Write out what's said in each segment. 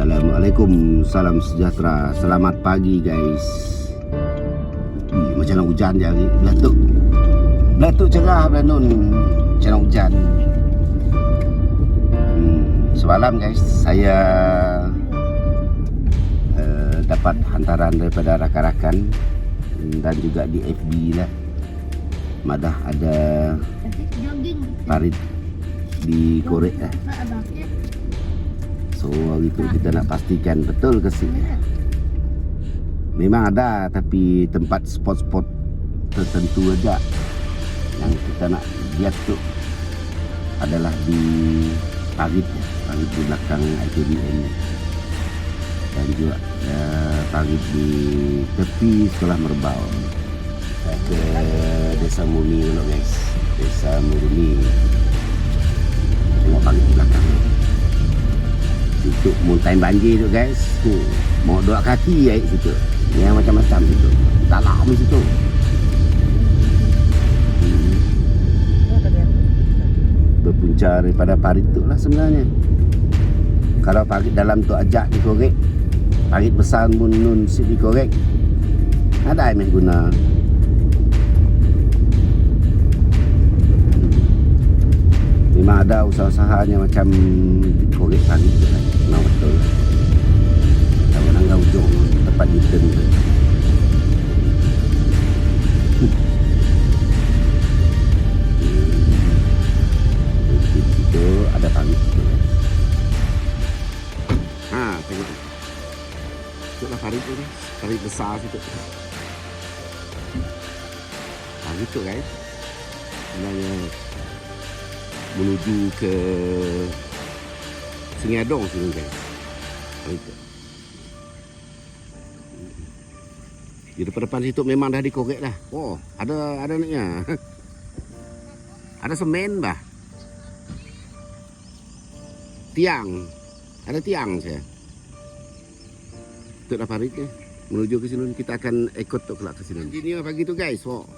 Assalamualaikum, salam sejahtera, selamat pagi guys. Hmm, macam nak hujan je hari. Belatuk. Belatuk cerah Belanun. Macam nak hujan. Hmm, semalam guys, saya uh, dapat hantaran daripada rakan-rakan dan juga di FB lah. Madah ada parit di korek lah. So hari tu kita nak pastikan betul ke si Memang ada tapi tempat spot-spot tertentu aja yang kita nak lihat tu adalah di parit ya, parit di belakang ITBN ni. dan juga ya, parit di tepi sekolah Merbau. Ke Desa Murni dulu guys. Desa Murni. Tengok parit di belakang ni untuk muntain banjir tu guys. Tu mau dua kaki air situ. Yang macam-macam situ. Dalam situ. Hmm. berpunca daripada parit tu lah sebenarnya. Kalau parit dalam tu ajak dikorek parit besar pun nun si dikorek ada yang guna. Memang ada usaha-usahanya macam korek parit tu kan. Memang betul. Kalau nangga ujung tempat U-turn tu. Lah. Parit besar situ. Parit tu guys. Sebenarnya menuju ke Sungai Adong sini guys. Itu. Di depan-depan situ memang dah dikorek dah. Oh, ada ada ni ya. Ada semen bah. Tiang. Ada tiang saya. Itu dah parit ni. Menuju ke sini kita akan ikut tu kelak ke sini. Engineer pagi tu guys. Oh.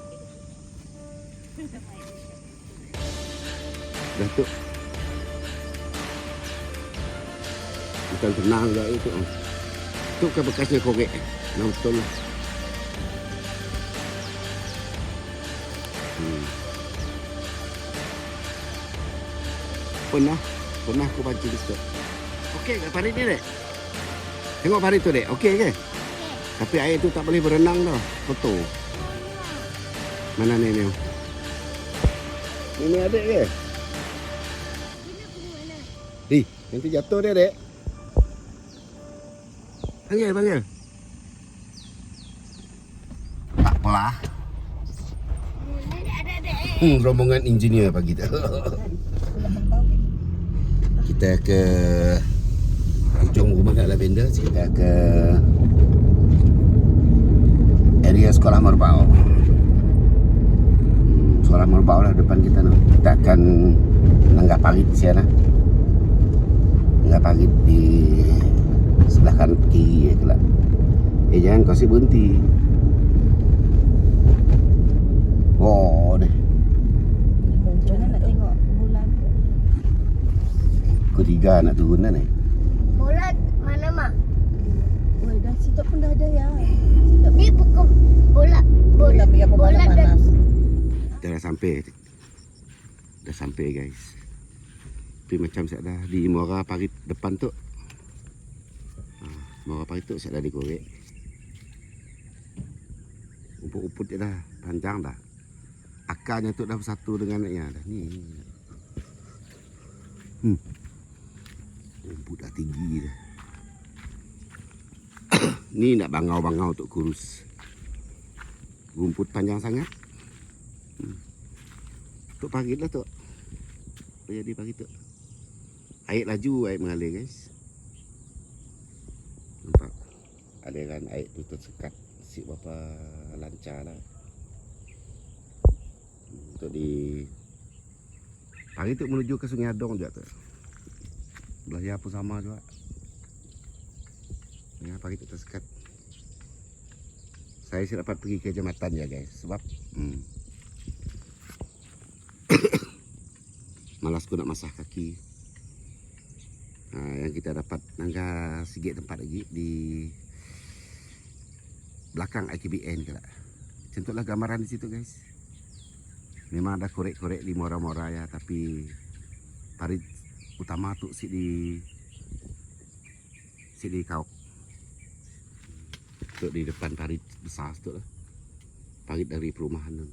Dah Bukan tenang juga itu. Tu kan bekasnya korek. Nah, betul. Hmm. Pernah. Pernah aku baca di situ. Okey ke parit ni, dek? Tengok parit tu, dek. Okey ke? Tapi air tu tak boleh berenang dah. Betul. Mana ni ni? Ini adik ke? Eh, nanti jatuh dia, dek. Panggil, panggil. Tak ada Hmm, rombongan engineer pagi tu. Kita ke ujung rumah nak lavender, kita ke area sekolah Merbau. Sekolah Merbau lah depan kita tu. Kita akan nanggap parit sian lah. Nanggap parit di sebelah kanan kiri je lah. Eh jangan kau si berhenti. Oh deh. Macam mana nak tengok bulan tu? Pukul tiga nak turun dah ni. bola mana mak Woi, dah situ pun dah ada ya. Ni pukul bola bola Bola bola dan panas. Kita dah sampai. Dah sampai guys. Tapi macam saya dah di Muara Parit depan tu. Ha, Muara Parit tu saya dah dikorek. Rumput-rumput dia dah panjang dah. Akarnya tu dah bersatu dengan ya dah ni. Hmm. Rumput dah tinggi dah. ni nak bangau-bangau untuk kurus. Rumput panjang sangat. Tuk parit lah tuk. Apa jadi parit tuk? Air laju, air mengalir guys. Nampak aliran air tu tersekat. Si berapa lancar lah. Untuk di Parit tu menuju ke Sungai Adong juga tu. Belah pun sama juga. Ya, parit tu tersekat. Saya sih dapat pergi ke jambatan ya guys. Sebab hmm, malas aku nak masah kaki. Ha, yang kita dapat nangga sikit tempat lagi di belakang IKBN ke tak. Contohlah gambaran di situ guys. Memang ada korek-korek di mora-mora ya tapi parit utama tu si di si di kau. Tu di depan parit besar tu lah. Parit dari perumahan tu.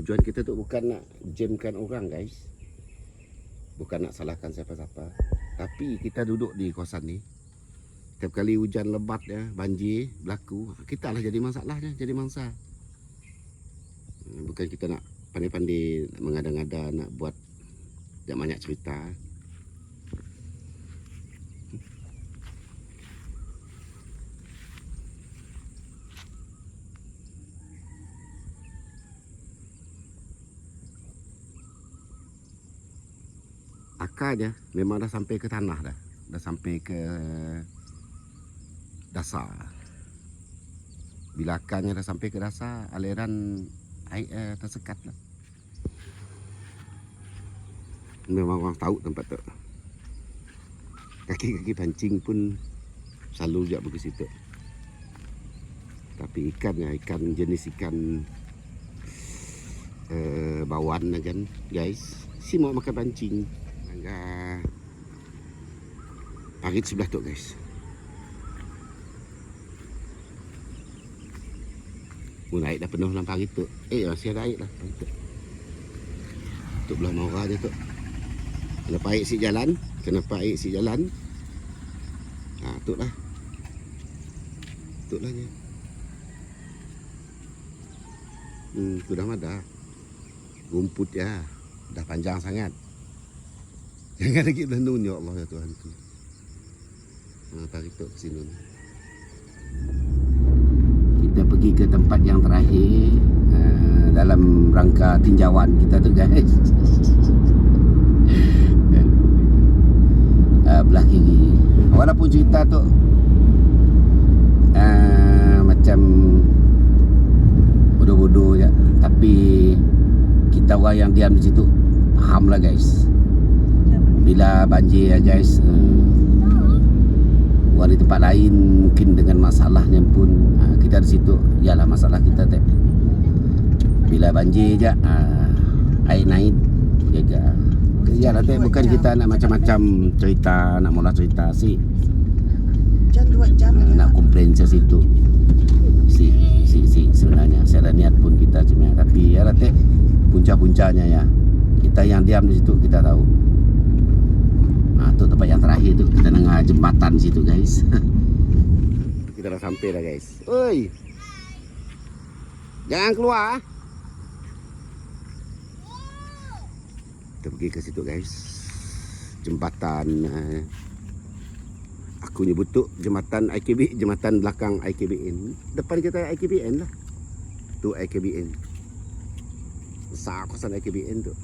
Tujuan kita tu bukan nak jamkan orang guys. Bukan nak salahkan siapa-siapa. Tapi kita duduk di kawasan ni. Setiap kali hujan lebat ya, banjir berlaku, kita lah jadi masalahnya, jadi mangsa. Bukan kita nak pandai-pandai mengada-ngada nak buat tak banyak cerita. Akarnya memang dah sampai ke tanah dah. Dah sampai ke dasar. Bila akarnya dah sampai ke dasar, aliran air eh, tersekat lah. Memang orang tahu tempat tu. Kaki-kaki pancing pun selalu juga pergi situ. Tapi ikannya ikan jenis ikan eh, bawan lah kan guys. Si mau makan pancing. Agak parit sebelah tu guys. Mun air dah penuh dalam parit tu. Eh masih ada air lah. Tu belah Maura dia tu. Kenapa air si jalan? Kenapa air si jalan? Ha, tu lah. Tu lah dia. Hmm, tu dah ada. Rumput ya. Dah panjang sangat. Jangan lagi berlendun ya Allah ya Tuhan tu. Ha, tarik tu ke sini. Pergi ke tempat yang terakhir uh, dalam rangka tinjauan kita tu guys. uh, belah kiri. Walaupun cerita tu uh, macam bodoh-bodoh je tapi kita orang yang diam di situ faham lah guys bila banjir ya guys uh, orang di tempat lain mungkin dengan masalahnya pun uh, kita di situ ialah masalah kita teh bila banjir je uh, air naik jaga. Ya nanti bukan kita nak macam-macam cerita nak mula cerita sih Jam uh, lagi. nak komplain ke situ. Si si si sebenarnya saya ada niat pun kita cuma tapi ya nanti punca-puncanya ya. Kita yang diam di situ kita tahu tu tempat yang terakhir tu kita dengar jembatan situ guys. kita dah sampai dah guys. Oi. Jangan keluar. ah. Kita pergi ke situ guys. Jembatan eh, aku nyebut tu jembatan IKB, jembatan belakang IKBN. Depan kita IKBN lah. Tu IKBN. Besar kawasan IKBN tu.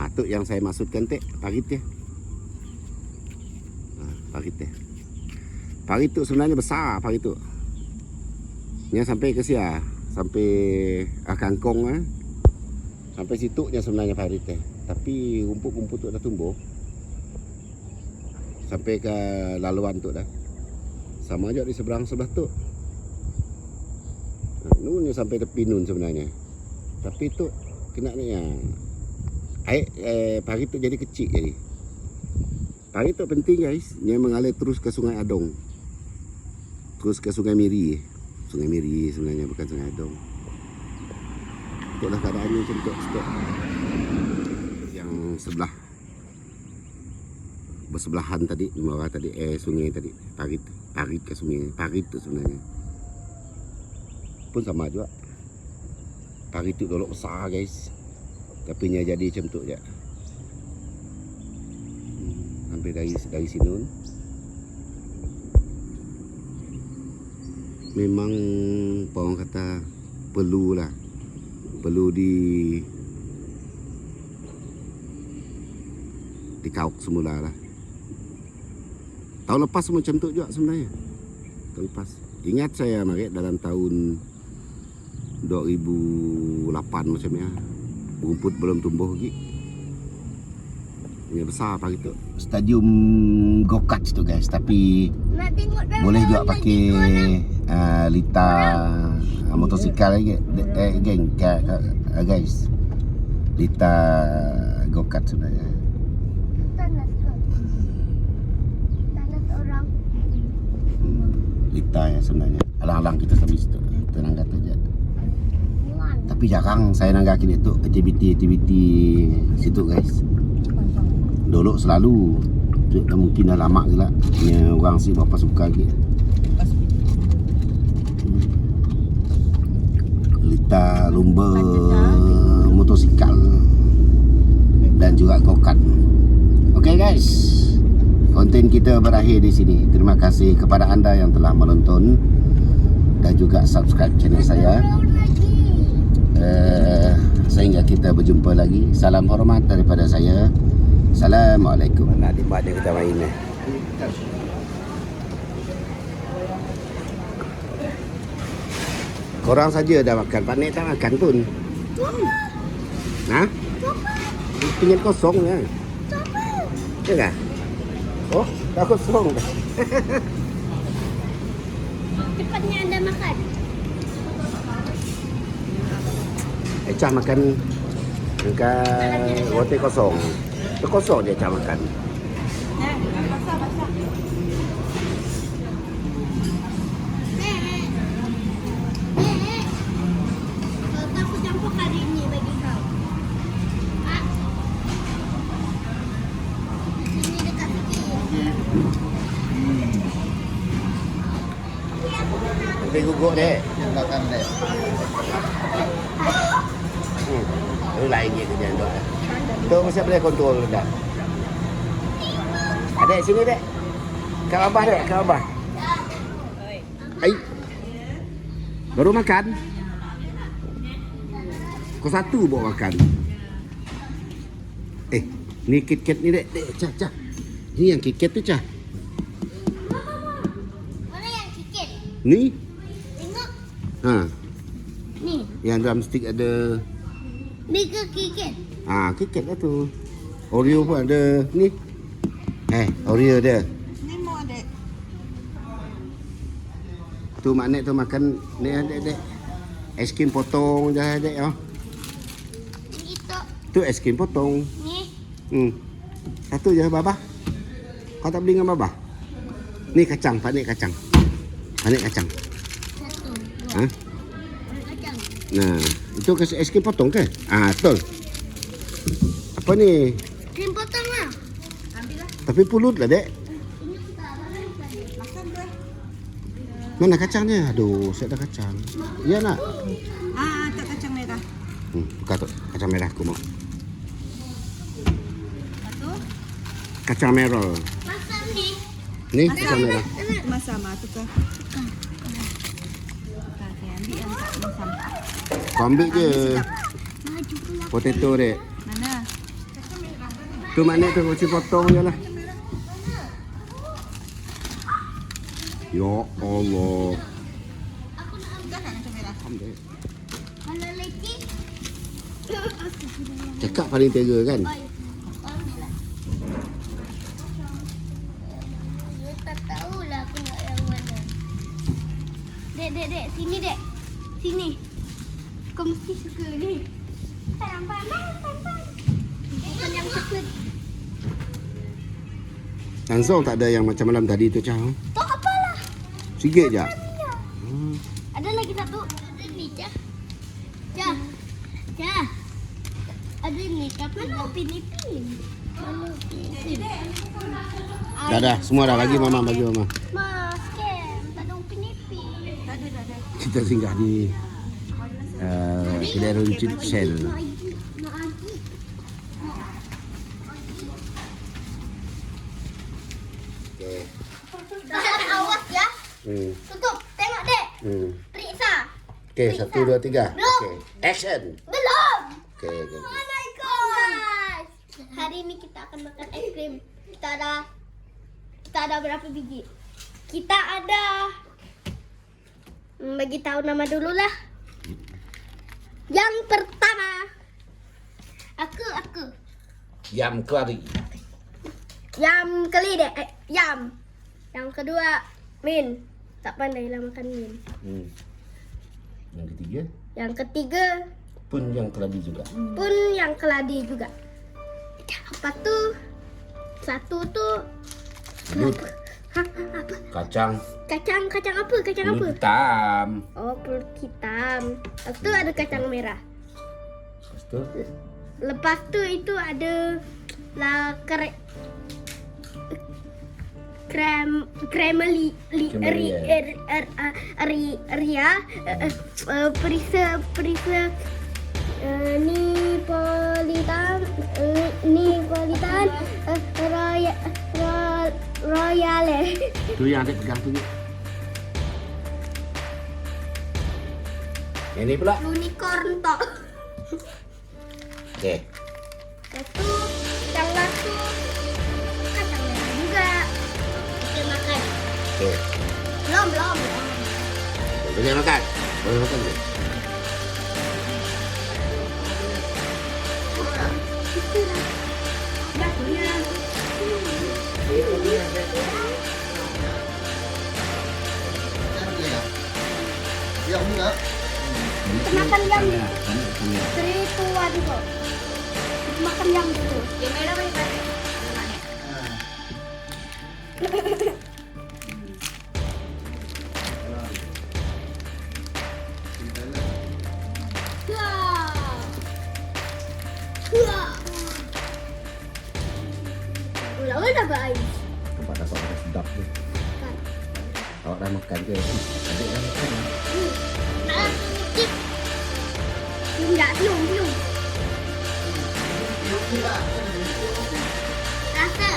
Ha, tu yang saya maksudkan tek, parit dia. Ha, parit dia. Parit tu sebenarnya besar parit tu. Yang sampai ke sia, sampai ah, kangkong ah. Sampai situ yang sebenarnya parit dia. Tapi rumput-rumput tu dah tumbuh. Sampai ke laluan tu dah. Sama aja di seberang sebelah tu. Ha, nun yang sampai tepi nun sebenarnya. Tapi tu kena ni yang air eh, pari tu jadi kecil jadi. Pari tu penting guys, dia mengalir terus ke Sungai Adong. Terus ke Sungai Miri. Sungai Miri sebenarnya bukan Sungai Adong. Itulah keadaannya macam tu stok. Yang sebelah bersebelahan tadi, Mora tadi, eh sungai tadi, parit, parit ke sungai, parit tu sebenarnya. Pun sama juga. Parit tu dolok besar guys. Tapi nya jadi macam tu je. Hmm, Hampir dari dari sini. Memang orang kata perlu lah. Perlu di dikauk semula lah. Tahun lepas macam tu juga sebenarnya. Tahun lepas. Ingat saya Marit dalam tahun 2008 macam ya rumput belum tumbuh lagi Yang besar pagi tu. Stadium go-kart tu guys. Tapi boleh juga pakai uh, lita uh, motosikal lagi. Eh, geng, uh, guys. Lita go-kart sebenarnya. Tanah tu. Tanah orang. Hmm, lita yang sebenarnya. Alang-alang kita sampai situ. Nak kata. Tapi jarang saya nak kini tu aktiviti-aktiviti situ guys. Dulu selalu dah mungkin dah lama je lah orang si berapa suka lagi Lita lumba motosikal dan juga go-kart. Okay guys. Konten kita berakhir di sini. Terima kasih kepada anda yang telah menonton dan juga subscribe channel saya. Uh, sehingga kita berjumpa lagi. Salam hormat daripada saya. Assalamualaikum. Nak dibuat dia kita main ni. Korang saja dah makan. Pak Nek tak makan pun. Ha? Pinggan kosong ya. Ya kan? Oh, dah kosong dah. Cepatnya anda makan. Ecah makan makan roti kosong. Tu kosong dia Ecah makan. Eh, basah basah. Nek. Nek. Lain je kerja tu. Tu mesti boleh kontrol dah. Ada sini dek. Kau abah dek, kau abah. Ai. Baru makan. Kau satu bawa makan. Eh, ni KitKat ni dek, dek, cah, cah. Ni yang KitKat tu cah. Mana yang sikit? Ni, Tengok. ha, Ni. yang drumstick ada Bigger kikit. Ah, KitKat lah tu. Oreo pun ada. Ni. Eh, Oreo dia. Ni mau adek. Tu mak nek tu makan ni adek dek. Es krim potong je adek oh. Itu. Tu es krim potong. Ni. Hmm. Satu je babah. Kau tak beli dengan babah? Ni kacang, panik kacang. Panik kacang. Satu. Ha? Kacang. Nah, itu kasih es krim potong ke? Ah, betul. Apa ni? Krim potong lah. Ambil lah. Tapi pulut lah dek. Ini kita makan. Makan dah. Mana kacangnya? Aduh, saya ada kacang. Ya nak? Ah, tak kacang merah. Hmm, buka tu. Kacang merah aku mau. Satu. Kacang merah. Masak ni. Ni kacang merah. Masam ah, tukar. Okey, ambil yang tak masam. Kau ambil pula. potato dek. Mana? Tu mana tu kau potong je lah. Ya Allah. Merah? Ambil. Kalau. Cakap paling tega kan? Dia tak tahulah aku nak yang mana. Dek, dek, dek. Sini, dek. Sini. Kau mesti suka ni. Bukan yang coklat. Langsung tak ada yang macam malam tadi tu Cah. Tak apalah. Sikit je. Ya. Hmm. Ada lagi satu. Ada ni, Cah. Cah. Cah. Ada ni, tapi nak pilih-pilih. Mana pilih? Dah dah, semua dah bagi mama bagi mama. Mas, scam. Tak ada upin ipin. Tak ada, tak ada. Kita singgah di uh, kedai Shell. Okay. Tahan awas ya. Hmm. Tutup. Tengok, dek. Hmm. Periksa. Okay, satu, dua, tiga. Belum. Okay. Action. Belum. Okay, okay. Oh my god. Hari ini kita akan makan es krim. Kita ada kita ada berapa biji? Kita ada hmm, bagi tahu nama dulu lah. Yang pertama aku aku Yam curry. Yang kali dek. Eh, yam. Yang kedua min. Tak pandai lah makan min. Hmm. Yang ketiga Yang ketiga pun yang keladi juga. pun yang keladi juga. Apa tu? Satu tu Belut, ha, apa? kacang, Kacang kacang apa? Kacang apa? belut hitam. Oh, perut hitam. Lepas tu ada kacang merah. Lepas tu Lepas tu itu ada lah kre krem kremeli li, ri, Kremelia. er, er, er, ri, ria eh, eh, eh, perisa perisa Neapolitan eh, Neapolitan eh, royal ro- royale tu yang ada pegang tu. Yang ni pula. unicorn tok. Okey. Satu yang kacang merah juga. Kita makan. Okey. Belum belum. belum. Boleh makan. Boleh makan tu. Kita makan yang dulu. Three, two, one, go. Kita makan yang dulu. Yang merah merah. Wah. Wah. Ulang dah baik. Dah makan ke? Adik dah makan. Ah, cik. Belum tak? Belum, belum. Rasa.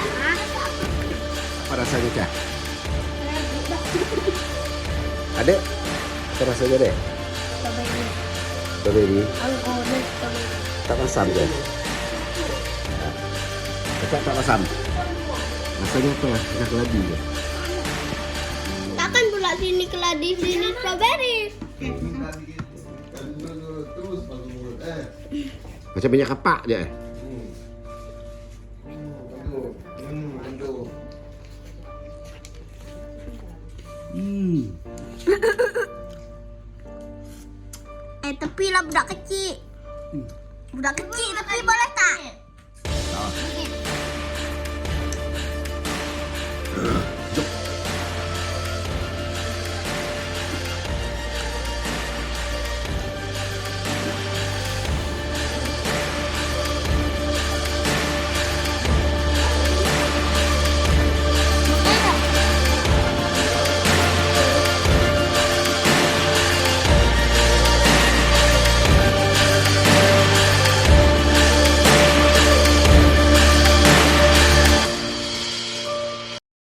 Ah, Apa rasanya Cah? Ada? Apa rasanya dek? Strawberry. Strawberry. Anggur dan strawberry. Tak masam ke? Cakap tak masam. Rasanya apa? Tengah keladi ke? Takkan pula sini keladi, sini strawberry. Macam banyak kapak je. Aduh. Hmm. Eh, tepi lah budak kecil. Budak kecil tapi boleh? Tak.